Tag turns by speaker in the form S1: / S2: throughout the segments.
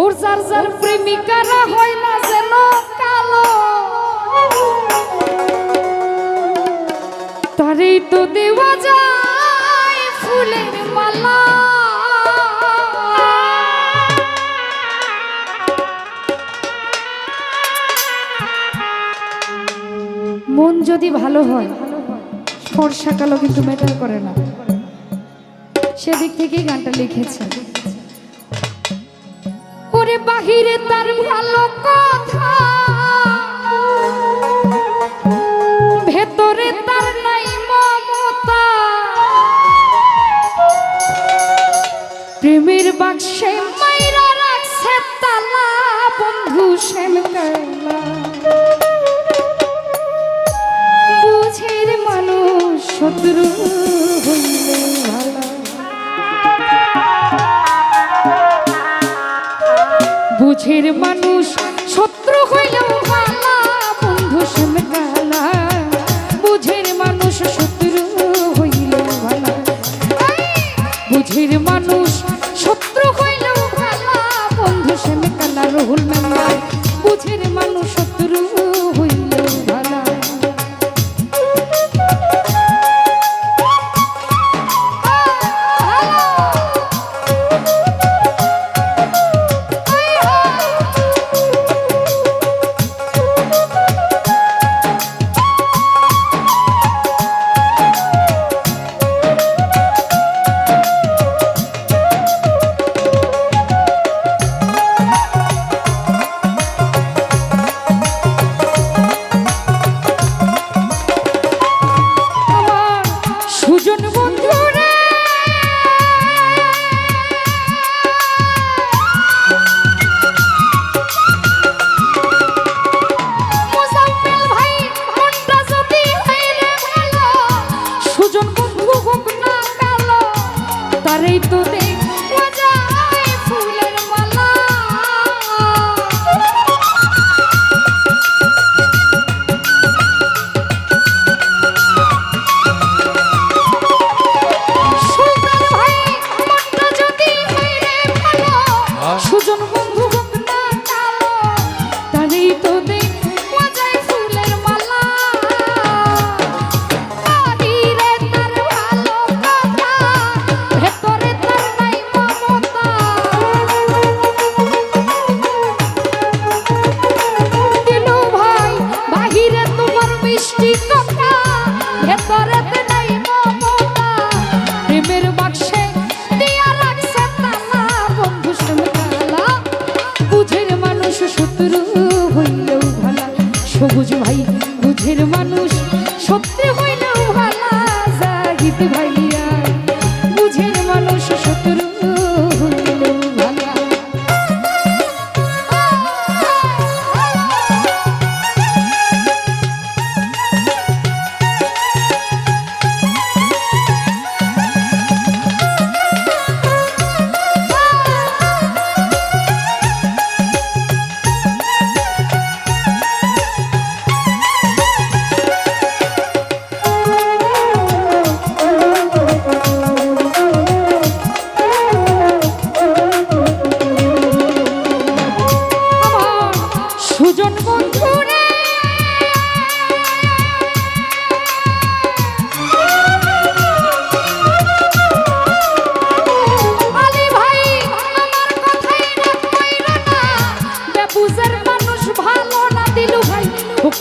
S1: ওর যার যার প্রেমিকারা হয় না তো দেওয়া যায় ফুলের মালা। মন যদি ভালো হয়, ফর্সা কালো কিন্তু ম্যাটার করে না। সেদিক থেকেই গানটা লিখেছে। ওরে বাহিরে তার ভালো কথা। প্রেমের বাক্সে মাইরা রাখছে তালা, বন্ধু কালা বুঝের মানুষ শত্রু হইলে ভালো। বুঝের মানুষ শত্রু হইলেও ভালা, বন্ধু কালা বুঝের মানুষ শত্রু হইলেও ভালা। বুঝের মানুষ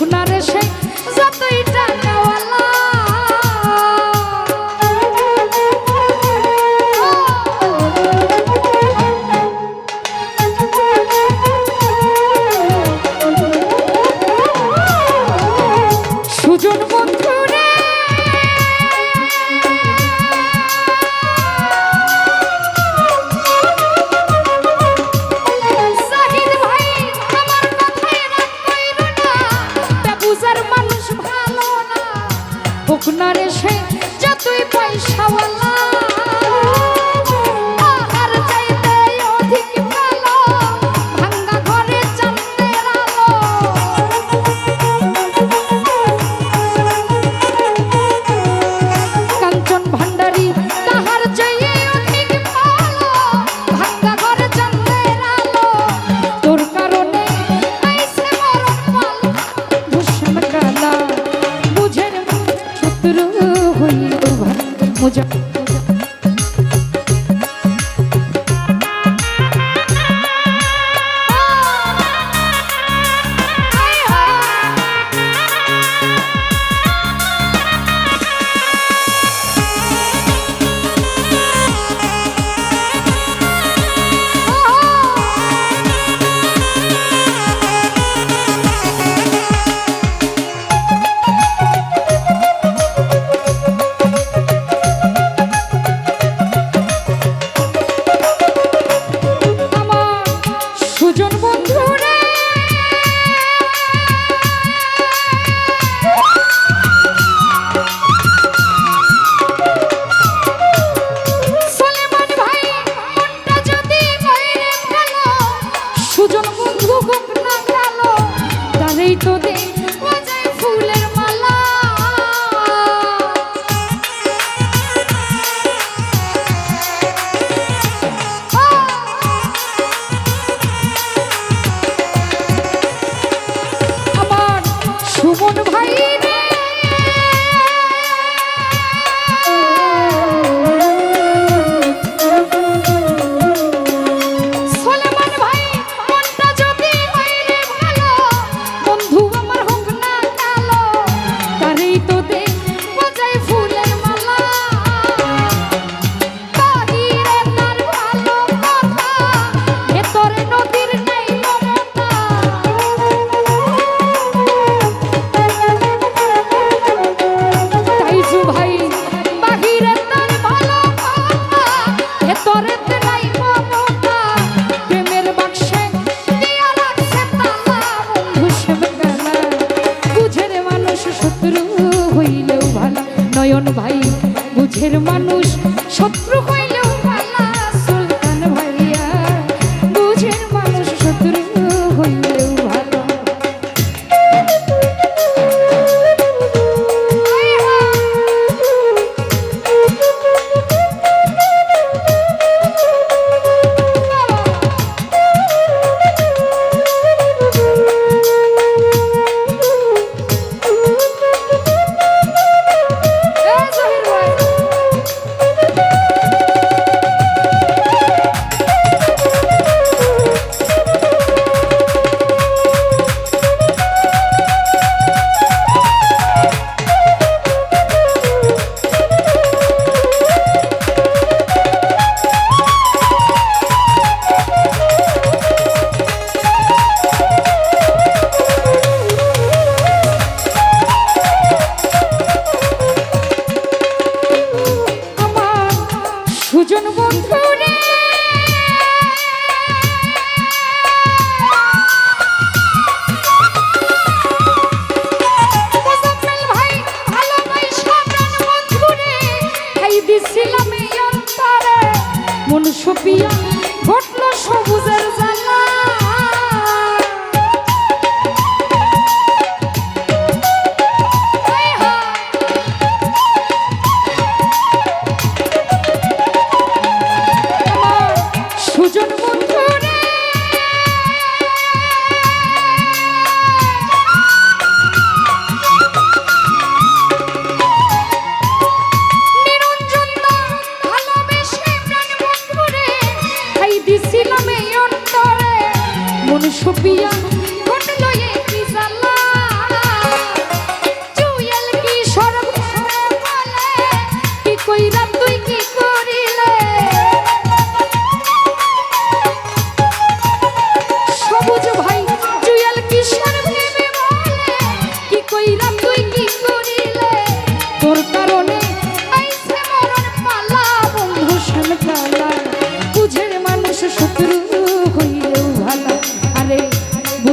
S1: আপনার শত্রু হইল মুজা ভাই বুঝের মানুষ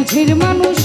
S1: বুঝির মানুষ